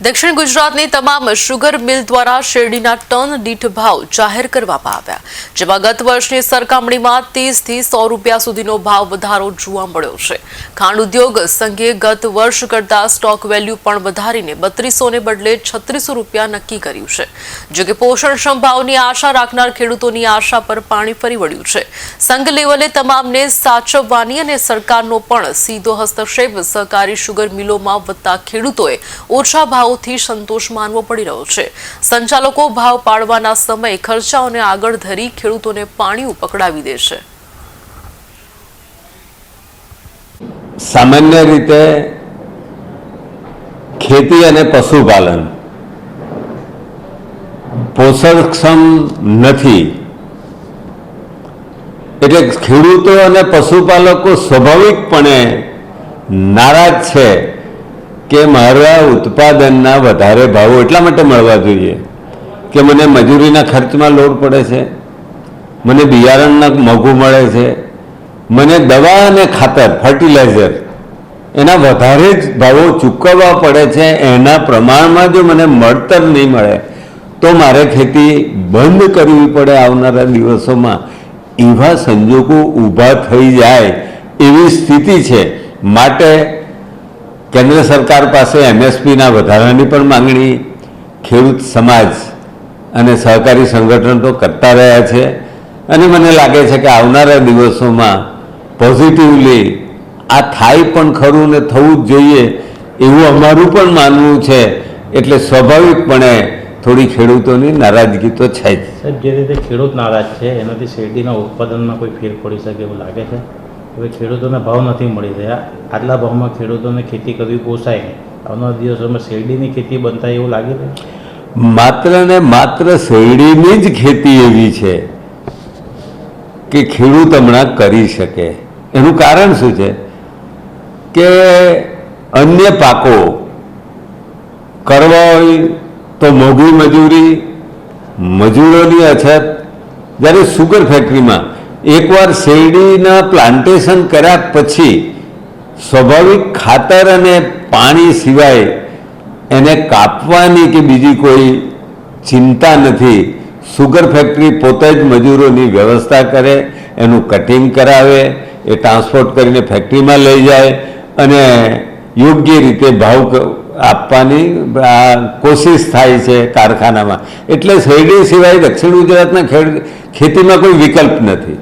દક્ષિણ ગુજરાતની તમામ શુગર મિલ દ્વારા શેરડીના ટન દીઠ ભાવ જાહેર કરવામાં આવ્યા, જેમાં ગત વર્ષની સરખામણીમાં ત્રીસથી સો રૂપિયા સુધીનો ભાવ વધારો જોવા મળ્યો છે. ખાંડ ઉદ્યોગ સંઘે ગત વર્ષ કરતા સ્ટોક વેલ્યુ પણ વધારીને બત્રીસોને બદલે છત્રીસો રૂપિયા નક્કી કર્યું છે. જો કે પોષણક્ષમ ભાવની આશા રાખનાર ખેડૂતોની આશા પર પાણી ફરી વળ્યું છે. સંઘ લેવલે તમામને સાચવવાની અને સરકારનો પણ સીધો હસ્તક્ષેપ સહકારી શુગર મિલોમાં વધતા ખેડૂતોએ ઓછા ભાવોથી સંતોષ માનવો પડી રહ્યો છે. સંચાલકો ભાવ પાડવાના સમયે ખર્ચાઓને આગળ ધરી ખેડૂતોને પાણી પકડાવી દે છે. સામાન્ય રીતે ખેતી અને પશુપાલન પોષણક્ષમ નથી. એટલે ખેડૂતો અને પશુપાલકો સ્વાભાવિકપણે નારાજ છે. કે મારા ઉત્પાદનના વધારે ભાવો એટલા માટે મળવા જોઈએ કે મને મજૂરીના ખર્ચમાં લોડ પડે છે, મને બિયારણના મોંઘું મળે છે, મને દવા અને ખાતર ફર્ટિલાઇઝર એના વધારે જ ભાવો ચૂકવવા પડે છે, એના પ્રમાણમાં જો મને મળતર નહીં મળે, તો મારે ખેતી બંધ કરવી પડે આવનારા દિવસોમાં. એવા સંજોગો ઊભા થઈ જાય એવી સ્થિતિ છે. માટે કેન્દ્ર સરકાર પાસે એમએસપીના વધારાની પણ માંગણી, ખેડૂત સમાજ અને સહકારી સંગઠન તો કરતા રહ્યા છે. અને મને લાગે છે કે આવનારા દિવસોમાં પોઝિટિવલી આ થાય પણ ખરું ને થવું જ જોઈએ એવું અમારું પણ માનવું છે. એટલે સ્વાભાવિકપણે થોડી ખેડૂતોની નારાજગી તો છે જ. સાહેબ, જે રીતે ખેડૂત નારાજ છે, એનાથી શેરડીના ઉત્પાદનમાં કોઈ ફેર પડી શકે એવું લાગે છે? હવે ખેડૂતોને ભાવ નથી મળી રહ્યા. આટલા ભાવમાં ખેડૂતોને ખેતી કરવી પોસાય નહીં. આવનારા દિવસોમાં શેરડીની ખેતી બનતા એવું લાગે છે? માત્ર ને માત્ર શેરડીની જ ખેતી એવી છે કે ખેડૂત હમણાં કરી શકે. એનું કારણ શું છે? કે અન્ય પાકો કરવા હોય તો મોંઘી મજૂરી, મજૂરોની અછત. જ્યારે સુગર ફેક્ટરીમાં એકવાર શેરડીના પ્લાન્ટેશન કર્યા પછી સ્વાભાવિક ખાતર અને પાણી સિવાય એને કાપવાની કે બીજી કોઈ ચિંતા નથી. સુગર ફેક્ટરી પોતે જ મજૂરોની વ્યવસ્થા કરે, એનું કટિંગ કરાવે, એ ટ્રાન્સપોર્ટ કરીને ફેક્ટરીમાં લઈ જાય અને યોગ્ય રીતે ભાવ આપવાની કોશિશ થાય છે કારખાનામાં. એટલે શેરડી સિવાય દક્ષિણ ગુજરાતના ખેડ, ખેતીમાં કોઈ વિકલ્પ નથી.